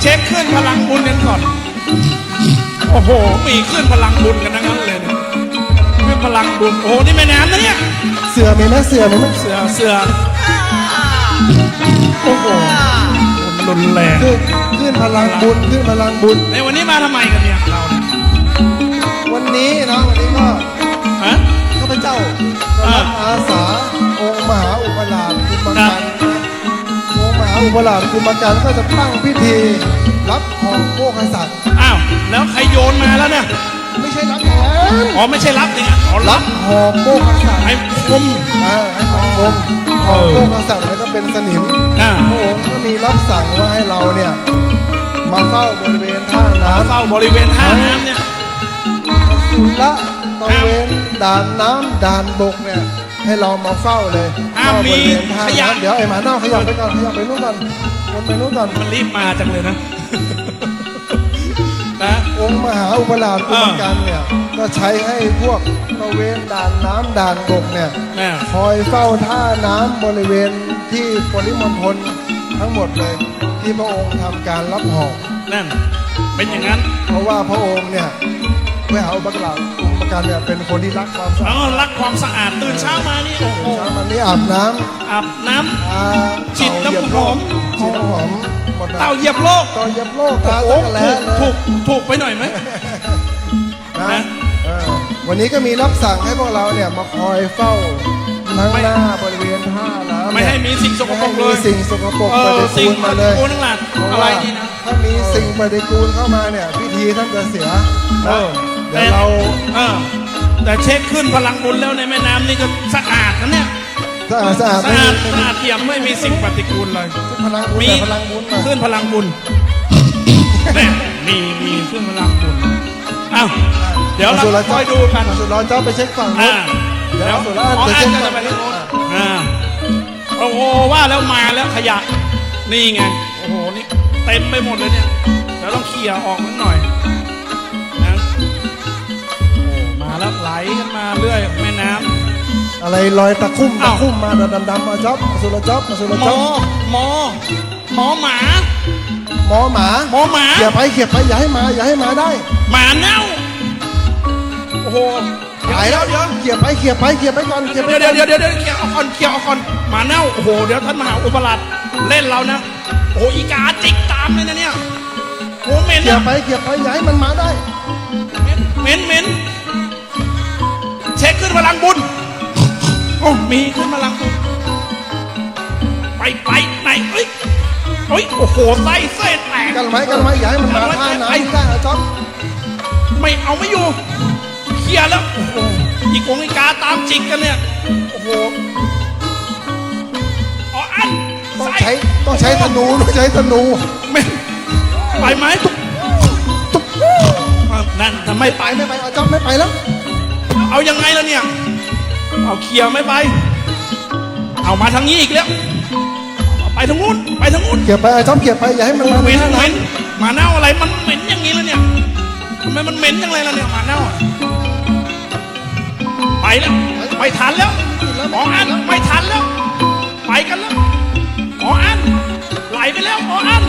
เช็คขึ้นพลังบุญกันก่อน โอ้โห มีขึ้นพลังบุญกันทั้งนั้นเลยเนี่ยขึ้นพลังบุญ โอ้โห นี่แม่น้ำนะเนี่ย เสือมีไหมเสือมีไหมเสือเสือโอ้โหรุนแรงขึ้นขึ้นพลังบุญขึ้นพลังบุญ ในวันนี้มาทำไมกันเนี่ยเราเนี่ยวันนี้เนาะวันนี้ก็ องค์มหาอุปราชกุมารก็จะตั้งพิธี รับของโภคสัตว์อ้าว แล้วใครโยนมาแล้วเนี่ยไม่ใช่รับองอ๋อไม่ใช่รับเนี่ยอ๋อรัรับบหอโภคสัตว์ไอ้คมอ่าให้ของคมหอโภคสัตว์แล้วก็เป็นสนิมอ่าพระองค์ก็มีรับสั่งว่าให้เราเนี่ยมาเฝ้าบริเวณท่าน้ำเฝ้าบริเวณท่าน้ำเนี่ย สุระตะเวน ด่านน้ำด่านบกเนี่ยให้เรามาเฝ้าเลยห้ามเฝ้าบมีริเวณท่าขยะน้ำเดี๋ยวไอ้หมาเน่าขยับไปก่อนขยับไปนู่นก่อนวนไปนู่นก่อนมันรีบมาจังเลยนะ นะ องค์มหาอุปราชกุมารเนี่ยก็ใช้ให้พวกตะเวนด่านน้ำด่านบกเนี่ยแม่ คอยเฝ้าท่าน้ำบริเวณที่ปริมณฑลทั้งหมดเลย ที่พระองค์ทำการรับหอก นั่น เป็นอย่างนั้น เพราะว่าพระองค์เนี่ยเมื่อเอาบักหลาบอุปการเนี่ยเป็นคนที่รักความสะอ๋ออาดรักความสะอาดตื่นเช้ามานี่โอ้โหเช้ามันนี่อาบน้อาบน้ำอาฉีดน้ำหอมฉีดน้ำหอมหมดำนะเต่าเหยียบโลกต่อเหย็บโลกโอ้ทาโหสักแล้ถูกถูกถูกไปหน่อยไหม นะนะ เออวันนี้ก็มีรับสั่งให้พวกเราเนี่ยมาคอยเฝ้าทั้งไม่หน้าบริเวณท่าน้ำไม่ให้มีสิ่งสกปรกไม่เลให้ยมีสิ่งสกปรกเอปอฏิสิ่กูงลมาเลย กูทั้งหลายเพราะอะไรว่านี่นะ ถ้ามีสิ่งปฏิกูลเข้ามาเนี่ยพิธีท่านจะเสียเอนะอ เดี๋ยวเราเออแต่เช็คขึ้นพลังบุญแล้วในแม่น้ำนี่ก็สะอาดนะเนี่ยสะอาดสะอาดสะไม่อาดมีสะอาดเอี่ยมไม่มีสิ่งปฏิกูลเลยพลังบุญมีแต่พลังบุญมาขึ้นพลังบุญแม่มีมีขึ้นพลังบุญอ้าวเดี๋ยวเราสุรค่อยดูกันสุรเจ้าไปเช็คฝั่งนู้อ่านเดี๋ยวสุรอ๋อไปอัเช็นคก็ฝั่จะงไปที่นู้โน้นนอ่าโอ้โหว่าแล้วมาแล้วขยะนี่ไงโอ้โหนี่เต็มไปหมดเลยเนี่ยเดี๋ยวต้องเคลียร์ออกนิดหน่อยนะโอ้ มาแล้วไหลกันมาเรื่อยแม่น้ำอะไรลอยตะคุ่มตะอ้าวคุ่มมาดำดำๆมาจ๊อบมาสุรจ๊อบมาสุรหมจ๊ออบหมอหมอหมา หมอหมาหมอหมาเขี่ยไปเขี่ยไปอย่าให้มาอย่าให้มาได้หมาเน่าโอ้โหเดี๋ยวหายเดี๋แล้ยววเดี๋ยวเขี่ยไปเขี่ยไปเขี่ยไปก่อนเขี่ยไปเดี๋ยวเดี๋ยวเดี๋ยวเดี๋ยวเดี๋ยวเคลียร์เอาก่อนเคลียร์เอาก่อนหมาเน่าโอ้โหเดี๋ยวท่านมหาอุปราชเล่นเรานะโอ้โหอีกาจิกตามเลยนะเนี่ยโอ้โหเหม็นเขี่ยนะไปเขี่ยไปอย่าให้มันมาได้เหม็นเหม็นเช็ค ขึ้นพลังบุญโอ้มีขึ้นพลังบุญไปไปไหนเอ้ยเอ้ยโอ้โหไส้เส้นแตกกันไว้กันไว้อย่าให้มันมาท่าน้ำได้นะจ๊อบไม่เอาไม่อยู่เคลียร์แล้วโอ้โหอีกองอีกาตามจิกกันเนี่ยโอ้โหอ๋ออันต้องไส้ใช้ต้องใช้ธนูต้องใช้ธนูไม่ไปไหมตุ๊บตุ๊บอะนั่นทำไมไม่ไปไปไม่ไปเอาจ๊อบไม่ไปแล้ว เอายังไงล่ะเนี่ย เอาเคลียร์ไม่ไป เอามาทางนี้อีกแล้วเอาไปทางนู้นไปทางนู้นเขี่ยไปเอาจ๊อบเขี่ยไปอย่าให้มันมาเหม็นท่าเหม็นน้ำหมาเน่าอะไรมันเหม็นอย่างนี้แล้วเนี่ยทำไมมันเหม็นจังเลยล่ะเนี่ยหมาเน่าอะไปแล้วไม่ทันแล้วหมออันไม่ทันแล้ว ไปกันแล้วหมออันไหลไปแล้วหมออัน